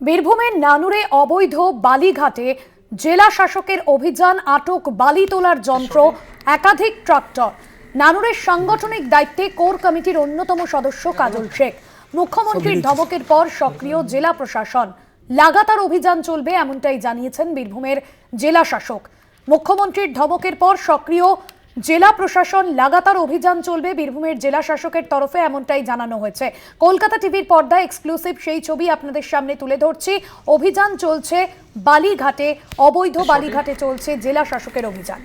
বীরভূমের নানুরে অবৈধ বালিঘাটে জেলা শাসকের অভিযান আটক বালি তোলার যন্ত্র একাধিক ট্রাক্টর। নানুরের সাংগঠনিক দায়িত্বে কোর কমিটির অন্যতম সদস্য কাজল শেখ। মুখ্যমন্ত্রীর ধমকের পর সক্রিয় জেলা প্রশাসন। লাগাতার অভিযান চলবে এমনটাই জানিয়েছেন বীরভূমের জেলা শাসক। মুখ্যমন্ত্রীর ধমকের পর সক্রিয় জেলা প্রশাসন লাগাতার অভিযান চলবে বীরভূমের জেলা শাসকের তরফে এমনটাই জানানো হয়েছে। কলকাতা টিভির পর্দায় এক্সক্লুসিভ সেই ছবি আপনাদের সামনে তুলে ধরছি। অভিযান চলছে বালিঘাটে অবৈধ বালিঘাটে চলছে জেলা শাসকের অভিযান।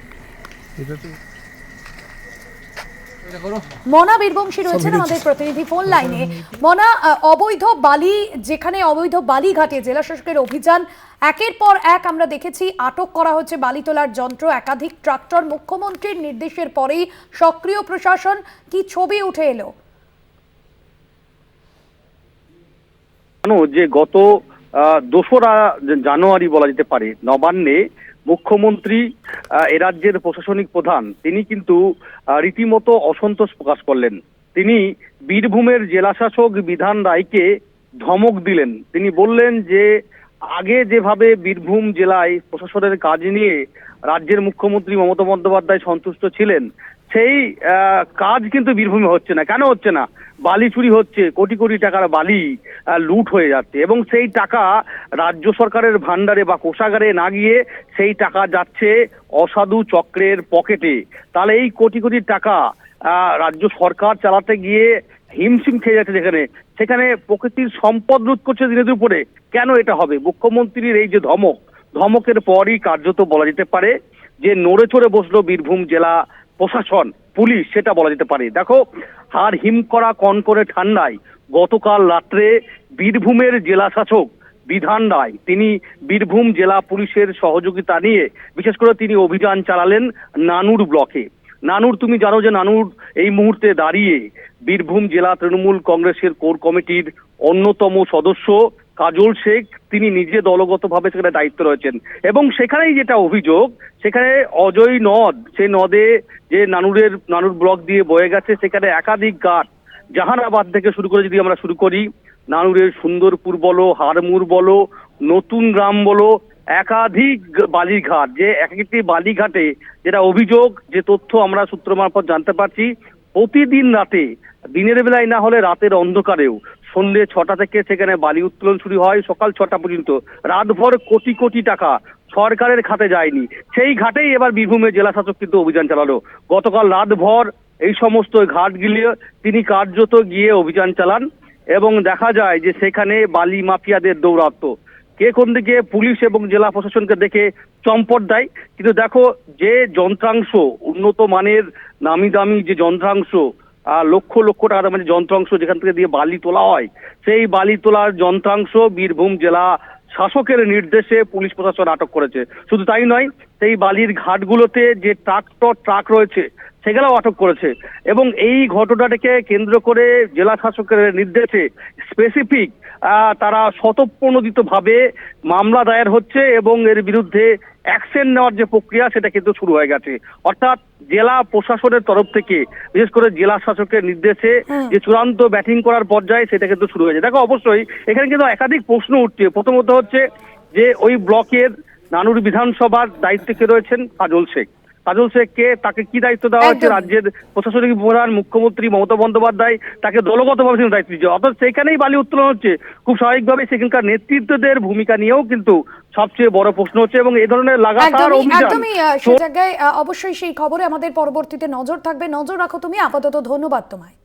মনা বীরবংশী রয়েছেন আমাদের প্রতিনিধি ফোন লাইনে। মনা অবৈধ বালি যেখানে অবৈধ বালি ঘাটে জেলা শাসকের অভিযান একের পর এক আমরা দেখেছি আটক করা হচ্ছে বালি তোলার যন্ত্র একাধিক ট্রাক্টর মুখ্যমন্ত্রীর নির্দেশের পরেই সক্রিয় প্রশাসন। কি ছবি উঠে এলো? জানো যে গত আহ, দোসরা জানুয়ারি বলা যেতে পারে নবান্নে মুখ্যমন্ত্রী এ রাজ্যের প্রশাসনিক প্রধান, তিনি কিন্তু রীতিমতো অসন্তোষ প্রকাশ করলেন। তিনি বীরভূমের জেলাশাসক বিধান রায়কে ধমক দিলেন। তিনি বললেন যে, আগে যেভাবে বীরভূম জেলায় প্রশাসনের কাজ নিয়ে রাজ্যের মুখ্যমন্ত্রী মমতা বন্দ্যোপাধ্যায় সন্তুষ্ট ছিলেন, সেই কাজ কিন্তু বীরভূমে হচ্ছে না। কেন হচ্ছে না? বালি চুরি হচ্ছে, কোটি কোটি টাকার বালি লুট হয়ে যাচ্ছে এবং সেই টাকা রাজ্য সরকারের ভান্ডারে বা কোষাগারে না গিয়ে সেই টাকা যাচ্ছে অসাধু চক্রের পকেটে। তাহলে এই কোটি কোটি টাকা রাজ্য সরকার চালাতে গিয়ে হিমশিম খেয়ে যাচ্ছে যেখানে। সেখানে প্রকৃতির সম্পদ লুট করছে দিনের উপরে। কেন এটা হবে? মুখ্যমন্ত্রীর এই যে ধমক, ধমকের পরই কার্যত বলা যেতে পারে যে নড়ে চড়ে বসল বীরভূম জেলা প্রশাসন, পুলিশ সেটা বলা যেতে পারে। দেখো হার হিম করা কন করে ঠান্ডায় গতকাল রাত্রে বীরভূমের জেলা শাসক বিধান রায়। তিনি বীরভূম জেলা পুলিশের সহযোগিতা নিয়ে, বিশেষ করে তিনি অভিযান চালালেন নানুর ব্লকে। নানুর, তুমি জানো যে নানুর এই মুহূর্তে দাঁড়িয়ে বীরভূম জেলা তৃণমূল কংগ্রেসের কোর কমিটির অন্যতম সদস্য কাজল শেখ। তিনি নিজে দলগতভাবে সেখানে দায়িত্ব রয়েছেন। এবং সেখানেই যেটা অভিযোগ, সেখানে অজয় নদ সে নদে যে নানুরের, নানুর ব্লক দিয়ে বয়ে গেছে, সেখানে একাধিক ঘাট জাহানাবাদ থেকে শুরু করে যদি আমরা শুরু করি, নানুরের সুন্দরপুর বলো হারমুর বলো, নতুন গ্রাম বলো, একাধিক বালিঘাট, যে এক একটি বালিঘাটে যেটা অভিযোগ, যে তথ্য আমরা সূত্র মারফত জানতে পারছি, প্রতিদিন রাতে, দিনের বেলায় না হলে রাতের অন্ধকারেও, সন্ধ্যে ছটা থেকে সেখানে বালি উত্তোলন শুরু হয়, সকাল ছটা পর্যন্ত। রাতভর কোটি কোটি টাকা সরকারের খাতে যায়নি। সেই ঘাটেই এবার বীরভূমের জেলা শাসক কিন্তু অভিযান চালালো। গতকাল রাতভর এই সমস্ত ঘাটগুলি তিনি কার্যত গিয়ে অভিযান চালান এবং দেখা যায় যে সেখানে বালি মাফিয়াদের দৌরাত্ম। কে কোন দিকে পুলিশ এবং জেলা প্রশাসনকে দেখে চম্পট দেয়, কিন্তু দেখো যে যন্ত্রাংশ, উন্নত মানের নামি দামি যে যন্ত্রাংশ লক্ষ লক্ষ টাকার মানে যন্ত্রাংশ যেখান থেকে দিয়ে বালি তোলা হয়, সেই বালি তোলার যন্ত্রাংশ বীরভূম জেলা শাসকের নির্দেশে পুলিশ প্রশাসন আটক করেছে। শুধু তাই নয়, সেই বালির ঘাটগুলোতে যে ট্রাক্টর, ট্রাক রয়েছে সেগুলোও আটক করেছে। এবং এই ঘটনাটাকে কেন্দ্র করে জেলা শাসকের নির্দেশে স্পেসিফিক তারা স্বতঃপ্রণোদিত ভাবে মামলা দায়ের হচ্ছে এবং এর বিরুদ্ধে অ্যাকশন নেওয়ার যে প্রক্রিয়া সেটা কিন্তু শুরু হয়ে গেছে। অর্থাৎ জেলা প্রশাসনের তরফ থেকে বিশেষ করে জেলা শাসকের নির্দেশে যে চূড়ান্ত ব্যাটিং করার পর্যায়ে সেটা কিন্তু শুরু হয়েছে। দেখো অবশ্যই এখানে কিন্তু একাধিক প্রশ্ন উঠছে। প্রথমত হচ্ছে যে ওই ব্লকের নানুর বিধানসভার দায়িত্বে কে রয়েছেন? কাজল শেখ। কাজল শেখকে তাকে কি দায়িত্ব দেওয়া হচ্ছে রাজ্যের প্রশাসনিক প্রধান মুখ্যমন্ত্রী মমতা বন্দ্যোপাধ্যায় তাকে দলগতভাবে তিনি দায়িত্ব দিচ্ছে অর্থাৎ সেখানেই বালি উত্তোলন হচ্ছে। খুব স্বাভাবিকভাবে সেখানকার নেতৃত্বদের ভূমিকা নিয়েও কিন্তু সবচেয়ে বড় প্রশ্ন হচ্ছে এবং এই ধরনের লাগাতার একদমই সে জায়গায় অবশ্যই সেই খবরে আমাদের পরবর্তীতে নজর থাকবে। নজর রাখো তুমি। আপাতত ধন্যবাদ তোমায়।